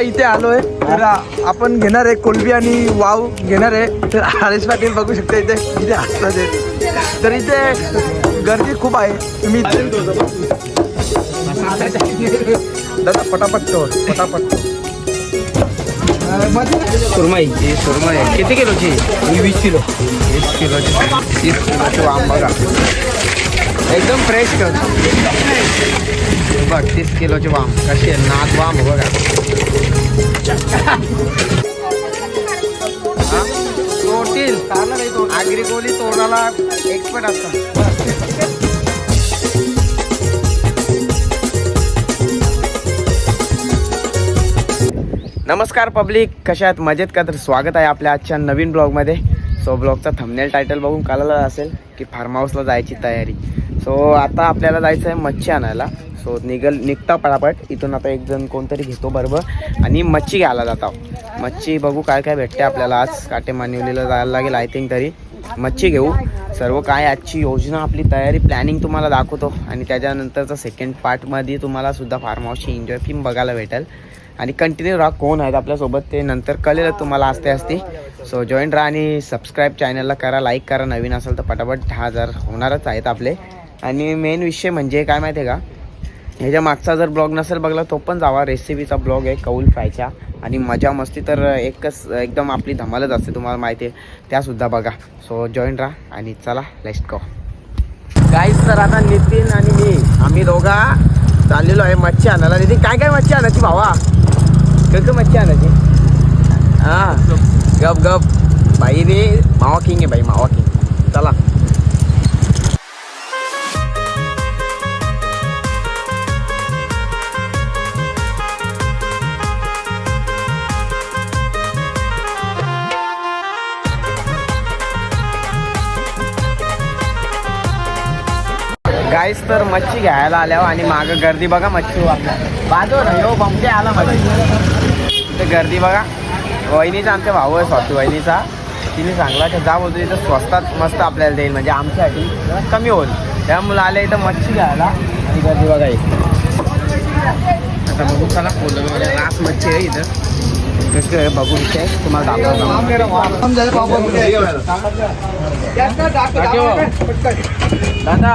इथे आलोय. तर आपण घेणार आहे कोलबी आणि वाव घेणार आहे. तर हरेश पाटील बघू शकता इथे. इथे असतात. तर इथे गर्दी खूप आहे. तुम्ही दादा पटापट तो पटापट. सुरमई. ही सुरमई. किती किलोची वीस किलो. वीस किलोची तीस किलोची वाम बघा एकदम फ्रेश कर बघ तीस किलोचे वाम. कशी आहे? नाद वाम बघा. तोडतील. आगरी कोली तोडाला एक्सपर्ट असतात. नमस्कार पब्लिक. कशा आहेत? मजेत का? तर स्वागत आहे आपल्या आजच्या नवीन ब्लॉगमध्ये. सो ब्लॉगचा थंबनेल टायटल बघून कळलं असेल की फार्म हाऊसला जायची तयारी. सो आता आपल्याला जायचं आहे मच्छी आणायला. सो निघल निघता पटापट. इथून आता एक जण कोणतरी घेतो बरोबर. आणि मच्छी घ्यायला जातो. मच्छी बघू काय काय भेटते आपल्याला आज. काटे मानिवलीला जायला लागेल आय थिंक तरी. मच्छी घेऊ. सर्व काय आजची योजना आपली तयारी प्लॅनिंग तुम्हाला दाखवतो. आणि त्याच्यानंतरचा सेकंड पार्टमध्ये तुम्हाला सुद्धा फार्म हाऊसची एन्जॉय फिल्म बघायला भेटेल. आणि कंटिन्यू राहा. कोण आहेत आपल्यासोबत ते नंतर कळेल तुम्हाला असते असते सो जॉईन राहा आणि सबस्क्राईब चॅनलला करा. लाईक करा. नवीन असेल तर पटापट दहा हजार होणारच आहेत आपले. आणि मेन विषय म्हणजे काय माहिती आहे का? ह्याच्या मागचा जर ब्लॉग नसेल बघला तो पण जावा. रेसिपीचा ब्लॉग आहे कौल फ्रायचा. आणि मजा मस्ती तर एकच एकदम आपली धमालच असते तुम्हाला माहिती आहे. त्यासुद्धा बघा. सो जॉईन राहा आणि चला लेस्ट गो गाईज तर आता नितीन आणि मी आम्ही दोघा चाललेलो आहे मच्छी आणायला. नितीन काय काय मच्छी आणायची भावा? काय काय मच्छी आणायची? हां. गप गप. बाईने मावा किंग आहे बाई मावा किंग. चला. गाईस तर मच्छी घ्यायला आल्यावर आणि मागं गर्दी बघा मच्छी बाजू ना यो बमके आला मच्छी. ते गर्दी बघा. वहिनीचा आमच्या भाऊ आहे स्वाती वहिनीचा. तिने सांगला की जा बोलतो इथं स्वस्तात मस्त आपल्याला देईल म्हणजे आमच्यासाठी कमी होईल. त्यामुळे आले इथं मच्छी घ्यायला. आणि गर्दी बघा आता बघू चला पोलं रास मच्छी आहे इथं. कसं आहे बघू इथे. तुम्हाला दाखवतो. दादा.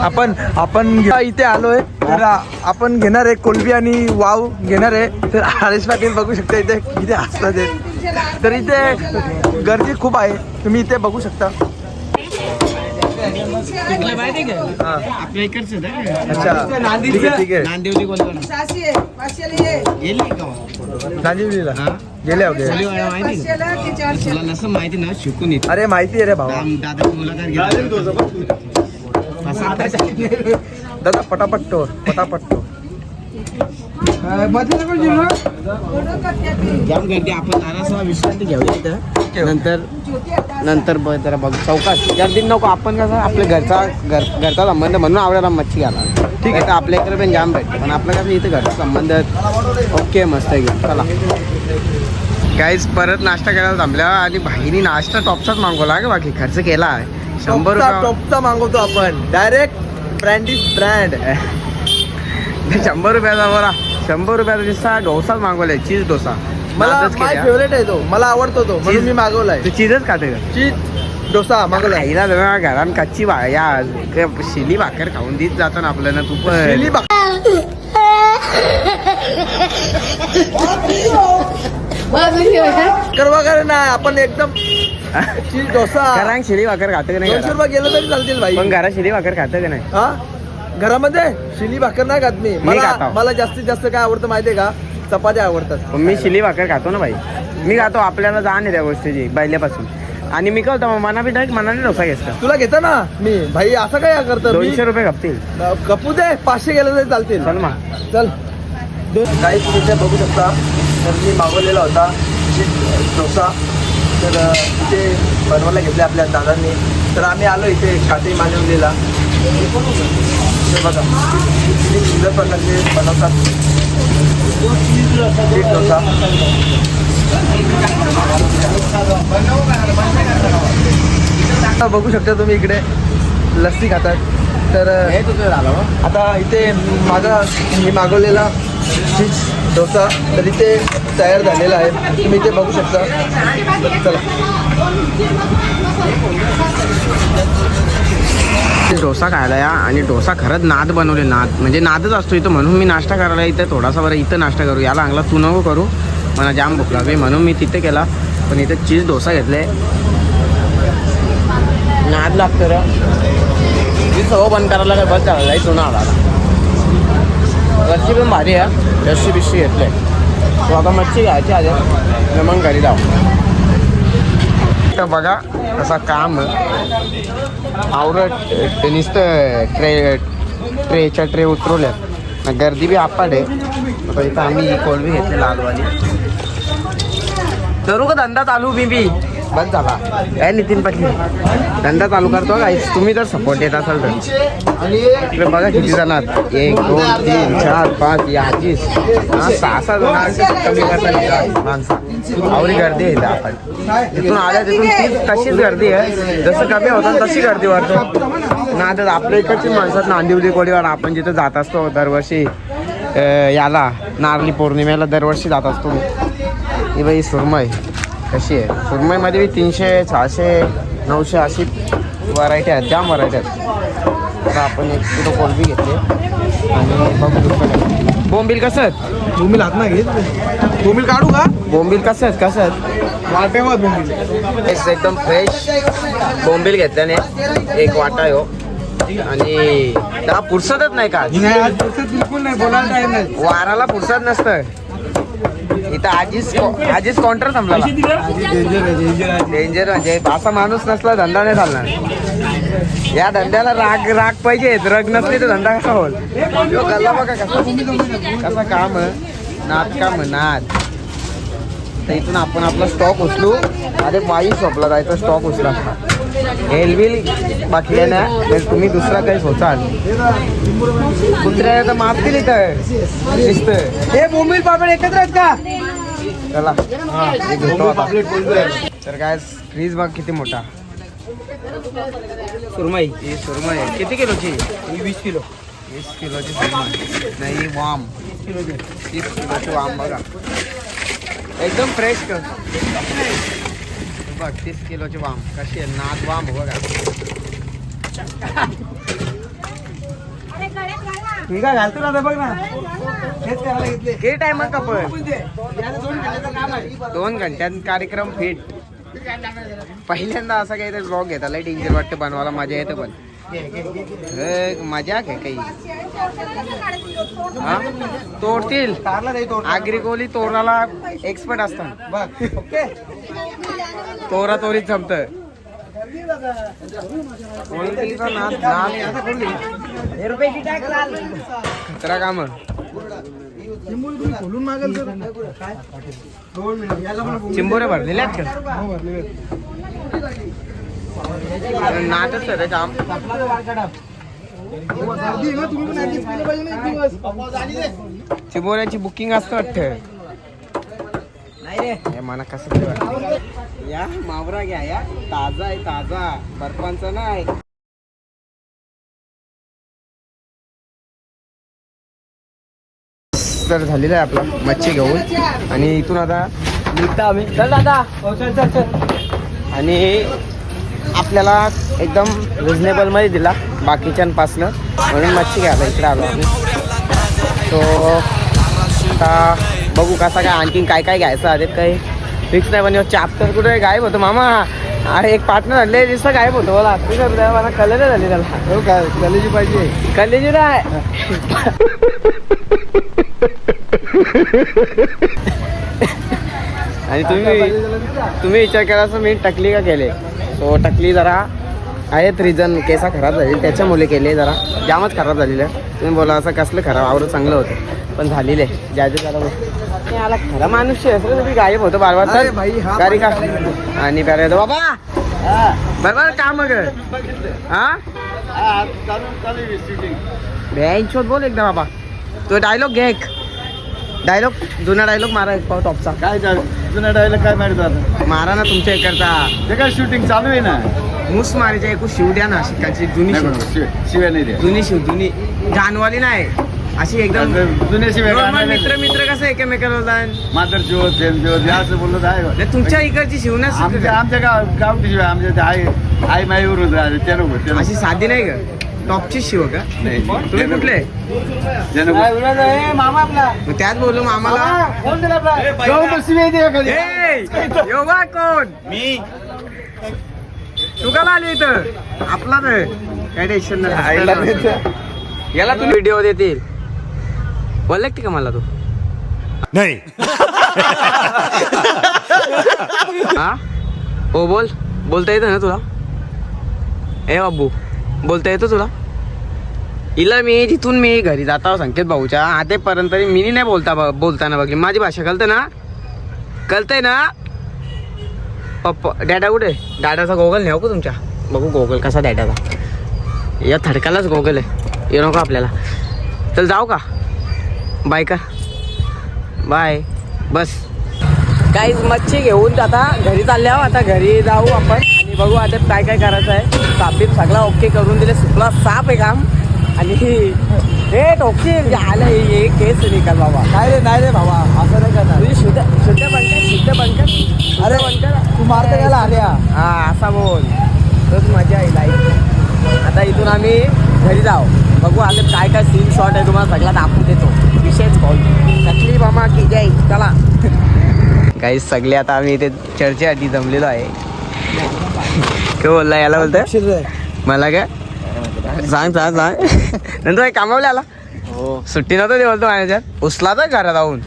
आपण आपण इथे आलोय. तर आपण घेणार आहे कोलबी आणि वाव घेणार आहे. तर हरेश पाटील बघू शकता इथे इथे असतात. तर इथे गर्दी खूप आहे. तुम्ही इथे बघू शकता. आपल्या इकडचं अच्छा. ठीक आहे ठीक आहे. नांदेवली कोणतं सहाशे पाचशेला ये गेली का नांदिवलीला. गेले होते माहिती का? पाचशेला ते चारशे तुला नसं माहिती ना शिकून येत. अरे माहिती आहे रे भावा. दादा मुलाखत दादा पटापट तो पटापट आपण विश्रांती घेऊया नंतर नंतर जरा बघ. चौकात. गर्दी नको आपण कसं आपल्या घरचा घर घरचा संबंध म्हणून आवडायला मच्छी घाला. ठीक आहे. तर आपल्या इकडे पण जाम भेटते. पण आपलं कसं इथं घरचा संबंध ओके मस्त आहे. घेऊन चला. काहीच परत नाश्ता करायला थांबल्या आणि बाहेरी नाश्ता टॉपचाच मागवला का बाकी? खर्च केला आहे. शंभर टॉपचा रुपये टॉपचा मागवतो आपण. डायरेक्ट ब्रँड इज ब्रँड शंभर रुपयाचा बरा. शंभर रुपयाचा दिसता डोसाच मागवलाय चीज डोसा. मला. फेवरेट आहे तो. मला आवडतो तो म्हणून मी मागवलाय. तू चीजच खाते का? चीज डोसा मागवलाय. आईला जरा घरात कच्ची बा या क- शिली भाकर खाऊन देत जातो ना आपल्याला तू पण. चिली बा- कर वगैरे नाही आपण एकदम डोसा. शिली भाकर खातं का नाही दोनशे घरात? रुपये गेलं तरी चालतील भाई. पण घरात शिली भाकर खातं का नाही? हा? घरामध्ये? शिली भाकर नाही खात मी. मला. मला जास्तीत जास्त काय आवडतं माहितीये का? चपात्या आवडतात. पण मी शिली भाकर खातो ना भाई. मी खातो आपल्याला जाण आहे त्या गोष्टीची पहिल्यापासून. आणि मी काय होतं मना बी डायरेक्ट मनाने डोसा घेतो तुला घेता ना? मी. भाई असं काय करतो? मी? दोनशे रुपये खपतील. कपू दे पाचशे गेलं तरी चालतील. चल मग. चल. काही तिथे बघू शकता. तर मी मागवलेला होता. डोसा. तर इथे बनवायला घेतले आपल्या दादांनी. तर आम्ही आलो इथे काटे मानवलेला बघा किती सुंदर प्रकारचे बनवतात. चीज डोसा. आता बघू शकता तुम्ही इकडे लस्सी खातात. तर हे हो. आता इथे माझा मी मागवलेला चीज डोसा. तर इथे तयार झालेला आहे. तुम्ही ते बघू शकता. चला. डोसा खायला या आणि डोसा खरंच नाद बनवले नाद. म्हणजे नादच असतो इथं. म्हणून मी नाश्ता करायला इथं थोडासा बरं इथं नाश्ता करू. याला अंगला तू नको करू. मला जाम भूक लागली. म्हणून मी तिथे केला. पण इथं चीज डोसा घेतले. नाद लागतो रे. मी सगळं बंद करायला काय बस झाला आहे चुना आला. रस्सी पण भारी आहे. रस्सी बिस्सी घेतले तो आता मच्छी घ्यायची आधी. मग घरी जाऊ. तर बघा असा काम आवरत ते नुसतं ट्रे ट्रेच्या ट्रे उतरवल्यात. गर्दी बी आपाट आहे. आता इथं आम्ही कोलबी घेतली लालवाली. करू का धंदा चालू मी बंद झाला. काय नितीन पाटील धंदा चालू करतो का? तुम्ही जर सपोर्ट देत असाल तर. इकडे बघा किती जण एक दोन तीन चार पाच याचीस. हा, सहा सहा जण कमी करतात माणसं. आवडी गर्दी आहे आपण. तिथून आल्या तिथून तीच तशीच गर्दी आहे. जसं कमी होतं तशी गर्दी वाढतो. ना तर आपल्या इकडची माणसात नांदिवली कोडीवर आपण जिथं जात असतो दरवर्षी याला नारळी पौर्णिमेला दरवर्षी जात असतो. ही बाई सुरमय. कशी आहे? सुरमईमध्ये बी तीनशे सहाशे नऊशे अशी व्हरायटी आहेत जाम व्हरायटी आहेत. आता आपण एक किलो कोलबी घेतली आणि बघू. बोंबील कसं आहेत? भूमी हात ना घेत. भूमी काढू का? बोंबील कसं आहेत? कसं आहेत? वाटेवर फ्रेश एकदम फ्रेश बोंबील घेतल्याने एक वाटा हो. आणि त्याला पुरसतच नाही का नाही बिलकुल नाही बोलायला नाही. वाराला पुरसत नसतं इथं आजीच आजीच काउंटर थांबला डेंजर म्हणजे असा माणूस नसला धंदा नाही चालणार. या धंद्याला राग राग पाहिजे. रग नसली तर धंदा कसा होईल? कला गल्ला बघा कसा कसा काम नाद काम नाद. तर इथून आपण आपला स्टॉक उचलू. अरे बाई शॉपला जायचा स्टॉक उचला. हेलबिल बाकी ना तर तुम्ही दुसरा काही सोचाल कुत्र्या तर मारतील इथं शिस्त. हे भूमी पापड एकत्र आहेत का? चला. हे घेतो आता. तर काय फ्रीज बघ किती मोठा. सुरमई. ही सुरमई. किती किलोची? वीस किलो. वीस किलोची सुरमई. नाही वाम. तीस किलोची. वाम बघा. एकदम फ्रेश कर. बघ तीस किलोची वाम. कशी आहे? नाद वाम बघा. मी काय घालतो ना आता बघ ना. हेच करायला घेतले. किती टाइम कपड. याचं दोन घंट्यात कार्यक्रम फिट पहिल्यांदा असा काहीतरी ब्लॉग घेता लय डेंजर वाटतं बनवायला. मजा येते पण. हे, मजा घे काही. हा? तोडतील. आगरी कोली तोराला एक्सपर्ट असतात. बघ ओके? तोरा तोरीत जमत खतरा काम. खोलून मागेल तर. दोन मिनिट. याला पण भूमी- चिंबोरे भरलेले आहेत का? हो, भरलेले आहेत. नाटच आहे काम. चिंबोऱ्याची बुकिंग असतं वाटतं मला कसं वाटतं. या मावरा घ्या या ताजा आहे ताजा बर्फांचा नाही तर झालेला आहे आपला मच्छी घेऊन आणि इथून आता निघता आम्ही चल दादा चल, चल, चल. आणि आपल्याला एकदम रिझनेबलमध्ये दिला. बाकीच्यांपासनं. म्हणून मच्छी घ्यायला इकडे आलो आम्ही. सो आता बघू कसा काय आणखीन काय काय घ्यायचं आहे काही फिक्स नाही पण चाप्टर कुठे गायब होतो मामा. अरे एक पार्टनर झाले दिसतं गायब होतो. मला तू कर मला कलर झाली त्याला. हो काय कलेजी पाहिजे. कलेजी नाही. आणि तुम्ही तुम्ही विचार करा असं मी टकली का केले? सो टकली जरा आहेत रिझन केसा खराब झाले त्याच्यामुळे केले जरा. जामच खराब झालेलं आहे. तुम्ही बोला असं कसलं खराब? आवडत चांगलं होतं. पण झालेलं आहे. ज्याचे त्याला आला खरा माणूस आहे, असं तुम्ही गायब होतो बार बार हा गाडी का आणि प्यारे बाबा! बरोबर का मग? हा? बोल एकदा बाबा. तो डायलॉग घे एक. डायलॉग जुना डायलॉग मारा एक पाव टॉपचा काय जुन्या डायलॉग काय मारित आता मारा ना तुमच्या इकडचा. ते काय शूटिंग चालू आहे ना? मुस मारायच्या एकू शिव द्या ना शिकायची जुनी नाही शिव. बरोबर, शिव- शिव्या नाही द्या. जुनी शिव जुनी. जानवाली नाही. अशी एकदम जुन्या शिव्या गाण्याला- मित्र मित्र कसं एकमेकाला बोलतात मातर ज्योत झेम ज्योत हे असं बोलत आहे. बा. तुमच्या इकडची शिवना आमच्या आमच्या गाव गावठी शिवाय आमच्या ते आई आई माईवरून राहिले त्या नको अशी साधी नाही का? टॉपची शिव का? नाही. तुम्ही कुठले? त्यात द्या एखादी. योगा कोण? मी. तू का आली इथं? आपला तर. काय टेन्शन नाही याला तुम्ही व्हिडिओ देतील. बोलले का मला तू? नाही. हा? हो बोल. बोलता येतं ना तुला? ए बाबू. बोलता येतं तुला? हिला मी तिथून मी घरी जाता हो संकेत भाऊच्या आतेपर्यंत मी नाही बोलता बोलताना बघली. माझी भाषा कळतं ना? कळतंय ना? पप्पा डॅडा कुठे? डॅडाचा गोगल नाही हो का तुमच्या? बघू गोगल कसा डॅडाचा. या थडकालाच गोगल आहे. ये नको आपल्याला. चल जाऊ का? बाय का? बाय. बस. काही मच्छी घेऊन आता घरी चालल्या हो. आता घरी जाऊ आपण. बघू आता काय काय करायचं आहे. सापीप सगळा ओके करून दिले. सुकला साप आहे काम. आणि हे टोपची आलं हे केस निकाल बाबा. नाही रे नाही रे भावा असं नाही करणार. तुझी शुद्ध शुद्ध बनकर शुद्ध बनकर अरे बनकर तू मारता गेला आल्या. हा असा बोल. तोच मजा आहे लाईफ आता इथून आम्ही घरी जाऊ. बघू आता काय काय सीन शॉट आहे. तुम्हाला सगळा दाखवून देतो. विशेष कॉल तकलीफ मामा की जय. चला. काही सगळे आता आम्ही इथे चर्चेसाठी जमलेलो आहे. काय बोलला याला बोलतोय मला काय? सांग सांग सांग. नंतर काय कामावले आला सुट्टी नव्हतं ते बोलतो मॅनेजर उचला तर घरात जाऊन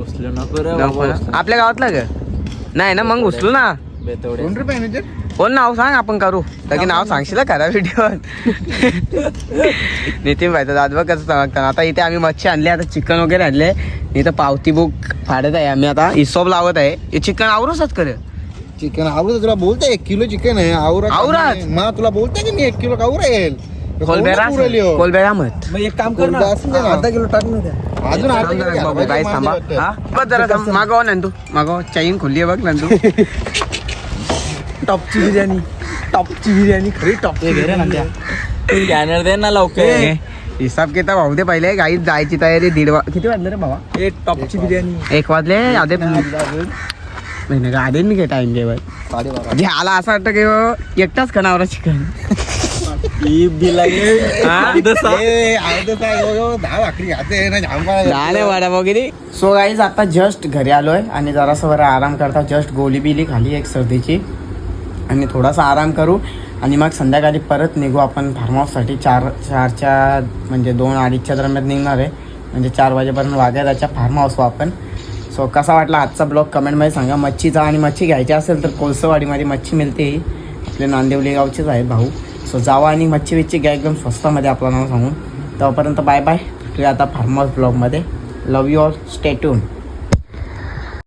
नको? आपल्या गावातलं का? नाही ना मग उचलू ना. कोण रे मॅनेजर कोण नाव सांग आपण करू. लगे नाव सांगशील करा व्हिडिओ नितीन भाई दाद बघ कसं सांगतात? आता इथे आम्ही मच्छी आणली आता चिकन वगैरे आणले. इथं पावती बुक फाडत आहे आम्ही आता. हिशोब लावत आहे. हे चिकन आवरूसच कर चिकन आवडत तुला बोलते एक किलो चिकन आहे. आवरा आवरात? मग तुला बोलते की मी एक किलो कावर येईल कोलबेरा कोलबेरा मत. मग एक काम कर ना. असेल. अर्धा किलो अजून थांब. जरा थांबा. हा? बघ जरा थांब. मागव नंदू. मागव. चैन खुली आहे बघ नंदू. टॉपची बिर्याणी. टॉपची बिर्याणी. खरी टॉपची बिर्याणी. स्कॅनर दे ना लवकर. हिसाब किताब होऊ दे पहिले. गाईत जायची तयारी दीड वा किती वाजले रे बाबा? एक टॉपची बिर्याणी. एक वाजले? आधे. नाही का आधे मी काय टाइम जेवण म्हणजे आला असं वाटतं की एकटाच खानावर चिकन. सो गाईज आता जस्ट घरी आलोय आणि जरासं बरं आराम करता जस्ट गोली बिली खाली एक सर्दीची. आणि थोडासा आराम करू. आणि मग संध्याकाळी परत निघू आपण फार्म हाऊससाठी चार चारच्या म्हणजे दोन अडीचच्या दरम्यान निघणार आहे. म्हणजे चार वाजेपर्यंत वाघ्याच्या फार्म हाऊस आपण सो कसा वाटला आजचा ब्लॉग? कमेंटमध्ये सांगा. मच्छीचा आणि मच्छी घ्यायची असेल तर कोळसवाडीमध्ये मच्छी मिळते. आपले नांदेवली गावचेच आहेत भाऊ. सो जावा आणि मच्छी बिच्छी घ्या एकदम स्वस्तामध्ये आपलं नाव सांगून तोपर्यंत बाय बाय. भेटूया आता फार्म हाऊस ब्लॉगमध्ये लव यू ऑल स्टे